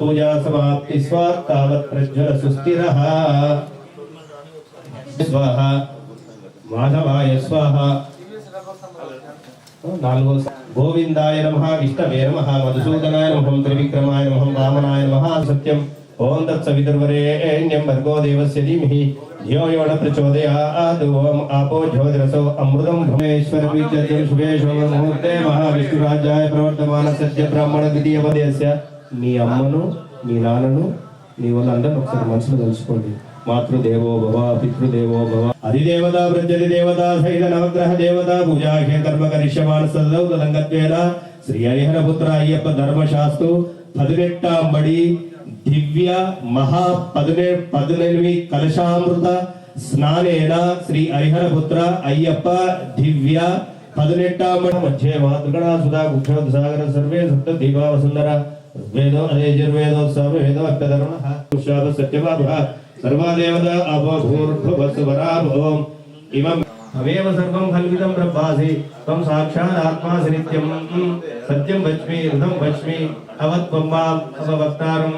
పూజా సమాప్తి స్వాత్ తావత్ ప్రజ్వల సుస్థిరః స్వాహ మాధవాయ స్వాహ నాలుగో స- గోవిందాయ నమ విష్ణవే నమ మధుసూదనాయ నమ త్రివిక్రమాయ నమ వామనాయ నమ సత్యం ఓం తత్సవితుర్వరేణ్యం భర్గో దేవస్య ధీమహి ధియో యో న ప్రచోదయాత్ ఓం ఆపో జ్యోతిరసో అమృతం భువనేశ్వర విద్యత్యం శుభేశ్వర ముహూర్తే మహావిష్ణురాజ్యాయ ప్రవర్తమాన సత్య బ్రాహ్మణ ద్వితీయ పదేస్య మీ అమ్మను మీ నాన్నను మీ వాళ్ళందరూ ఒకసారి మనసులో తెలుసుకోండి. మాతృదేవో భవ పితృదేవో భవ. అధిదేవత ప్రజలి దేవత సహిత నవగ్రహ దేవత పూజాఖ్య కర్మ కరిష్యమాన సదౌ తదంగత్వేన శ్రీ హరిహర పుత్ర అయ్యప్ప ధర్మశాస్త్రు పదినెట్టాంబడి దివ్య మహా పదినే పదినెనిమిది కలశామృత. స్నానేన శ్రీ హరిహర పుత్ర అయ్యప్ప దివ్య పదినెట్టాంబడి మధ్య మాతృగణ సుధా గుక్షోద్ సాగర సర్వే సప్త वेदो यजुर्वेदो सब वेदो अष्टधर्म कुशाद सत्यभाव सर्वादेवता अवभूर्भवस्वराभ ओम इमं अवेव सर्वं खल्विदं ब्रह्मासि त्वं साक्षात् आत्मासि नित्यं सत्यं वच्मि हृदं वच्मि अवत्वं माम् अववक्तारम्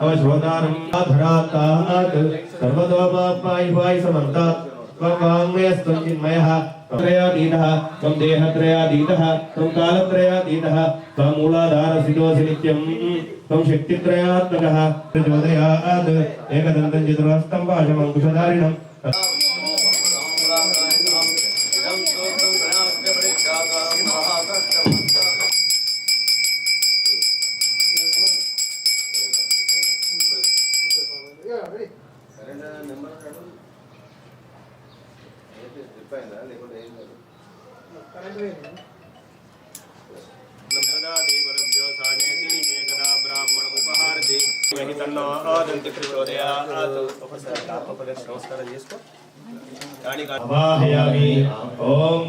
अवश्रोतारम् आधरातात् सर्वतो मापायि पायि समर्थात् त्वं वाङ्मयस्त्वं चिन्मयः त्रयातीतः त्वं देहत्रयातीतः त्वं कालत्रयातीतः त्वं मूलाधारसितोऽसि नित्यं त्वं शक्तित्रयात्मकः एकदन्तं चतुरस्तं అవాహయామి ఓం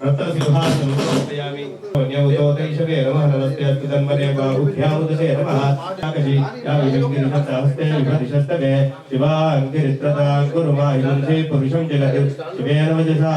రత్నసింహాసనం సమర్పయామి పుణ్యముతోతైషవే నమః నమస్తే అస్తు బాహుభ్యాముదశే నమః ఆకశి యావిషంగిరిషత్తహస్తే విభరిషస్తవే శివాంగిరిత్రతాం కురుమాయుంసే పురుషం జగతి శివేన వజసా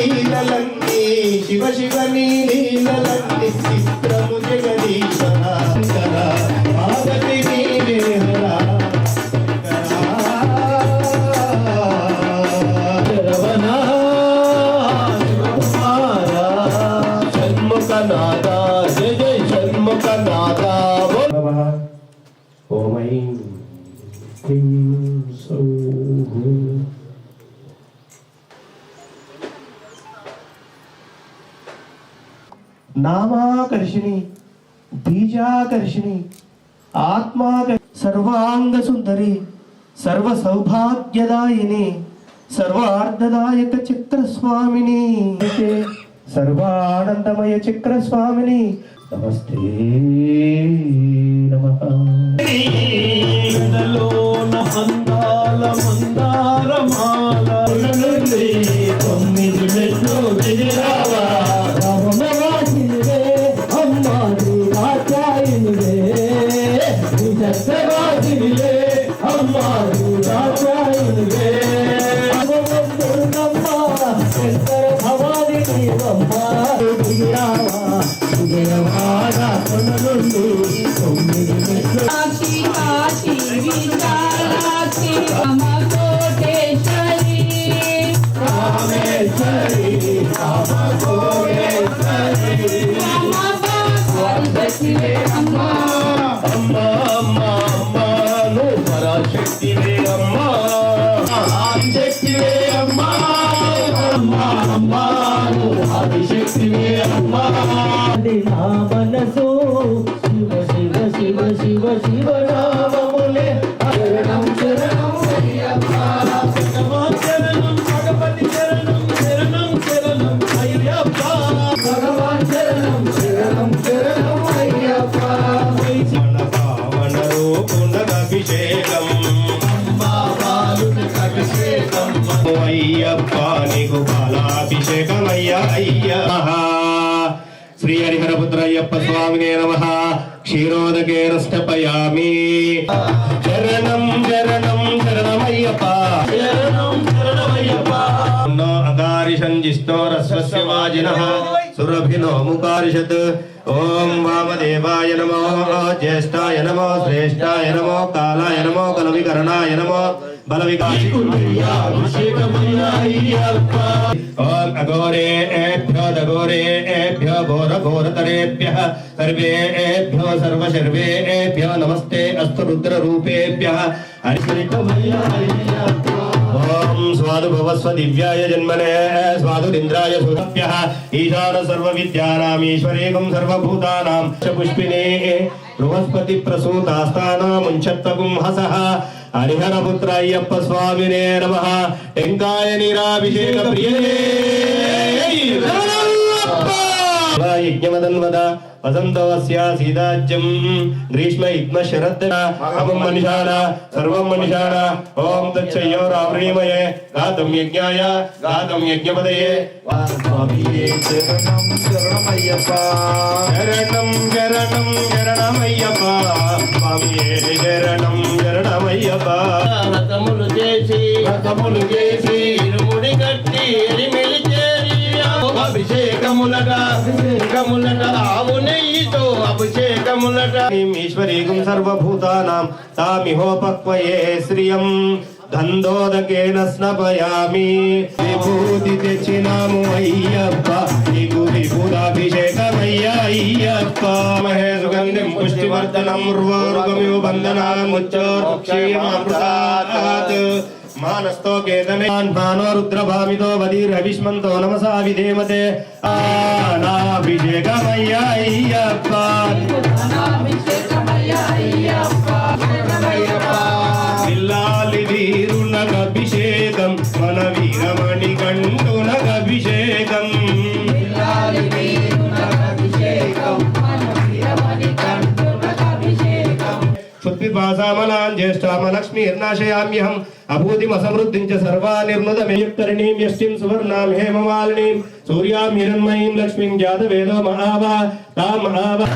లీలలన్నీ శివ శివని లీలలన్నీ చిత్రము జగదీశ్వర శంకర నీవే హర. జయ జయ షణ్ముఖనాథ నామాకర్షిణి బీజాకర్షిణి ఆత్మాక సర్వాంగ సుందరి సర్వ సౌభాగ్యదాయిని సర్వార్ధదాయక చక్రస్వామిని సర్వానందమయ చక్రస్వామిని నమస్తే నమ. మందాల మందారమాల అమ్మ అమ్మ అమ్మ అమ్మ నువ్వు పరాశక్తివే అమ్మ హరిహరపుత్ర అయ్యప్ప స్వామినే నమ. క్షీరోదకేన స్థపయామి శరణం శరణం శరణమయ్యప్ప. శరణం శరణమయ్యప్ప. అకారిషం జిష్ణోరస్వస్య వాజినః. సురభినో ముకారిషత్. ఓం వామదేవాయ నమో జ్యేష్ఠాయ నమో శ్రేష్ఠాయ నమో కాలాయ నమో కలవికరణాయ నమో ఓం అఘోరేభ్యో సర్వేభ్యో సర్వశర్వేభ్యో నమస్తే అస్తు రుద్రరూపేభ్యः ఓం స్వాదు భవస్వ దివ్యాయ జన్మనే స్వాదురింద్రాయ సుభ్యః ఈశాన సర్వ విద్యానామీశ్వరేకం సర్వభూతానాం చ పుష్పినే బృహస్పతి ప్రసూతాస్తానాముంచత్వగుం హసః హరిహరపుత్ర అయ్యప్ప స్వామినే నమః టెంకాయ నీరాభిషేక ప్రియే యజ్ఞమదన్వద వసంతవస్య సీతాజ్యం గ్రీష్మ యుగ్మ శరద్ అమం మనిషాన సర్వం మనిషాన ఓం తచ్చయ్యో రావణీమయే గాతం యజ్ఞాయ గాతం యజ్ఞపదయే శరణం శరణం శరణమయ్యప్ప స్వామియే శరణం శరణమయ్యప్ప రథములు చేసి రథములు చేసి ఇరుముడి కట్టి ఎరిమిలి చేరి అభిషేకములట. అభిషేకములట ఆవు నెయ్యితో అభిషేకములట. ఈశ్వరీకం సర్వభూతానాం తామిహోపక్వయే శ్రియం. గంధోదకేన స్నపయామి. విభూతి తెచ్చినాము అయ్యప్ప. నీకు విభూతాభిషేకమయ్య అయ్యప్ప. మహే సుగంధిం పుష్టివర్ధనం ఉర్వరుగమివ కేతనాన్ మానో రుద్రభామితో వదీర్హవిష్మంతో నమసా విధేమతే ఆనాభిషేకమయ్య అయ్యప్ప క్షుత్పిపాసామలాన్ జ్యేష్ఠామలక్ష్మీర్నాశయామ్యహం అభూతిమసమృద్ధిం చ సర్వానిర్నుదమేయుక్తరిణీం యష్టిం సువర్ణాం హేమమాలినీం సూర్యాం హిరణ్మయీం లక్ష్మీం జాతవేదో మహావా తాం మహావా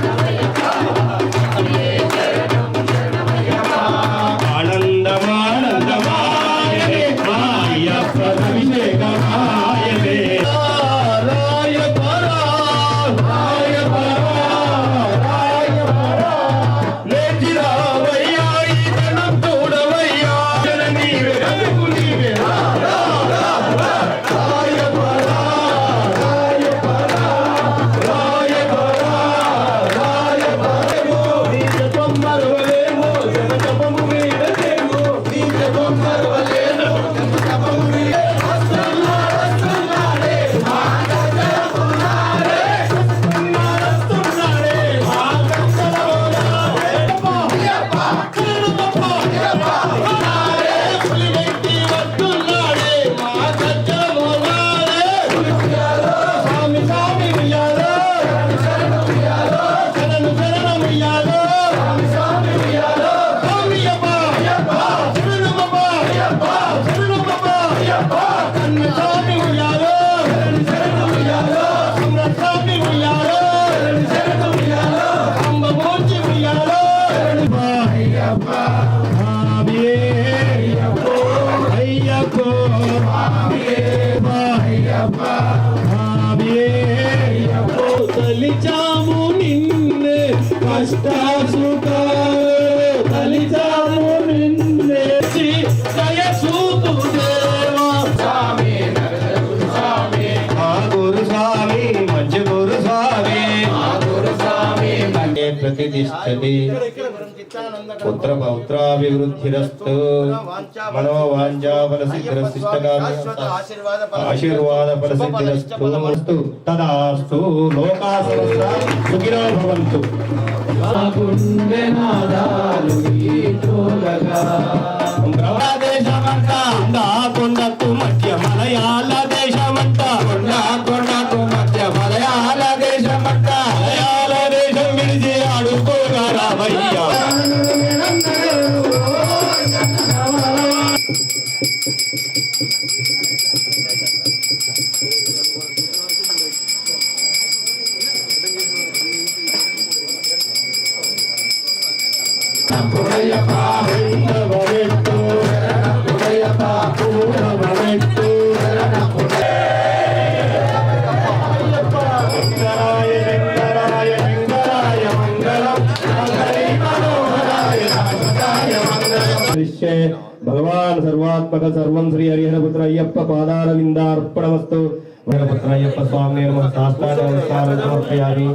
ప్రతిష్టతి. పుత్ర పౌత్రాభివృద్ధిరస్తు ఆశీర్వాద ఫలసిద్ధిరస్తు తదాస్తు లోకా సమస్త సుఖినో భవంతు గుండె సర్వాత్మక సర్వం శ్రీ హరిహరపుత్ర అయ్యప్ప పాదారవిందార్పణమస్తు హరిహరపుత్ర అయ్యప్ప స్వామి నమ సాష్టాంగ నమస్కారం సమర్పయామి.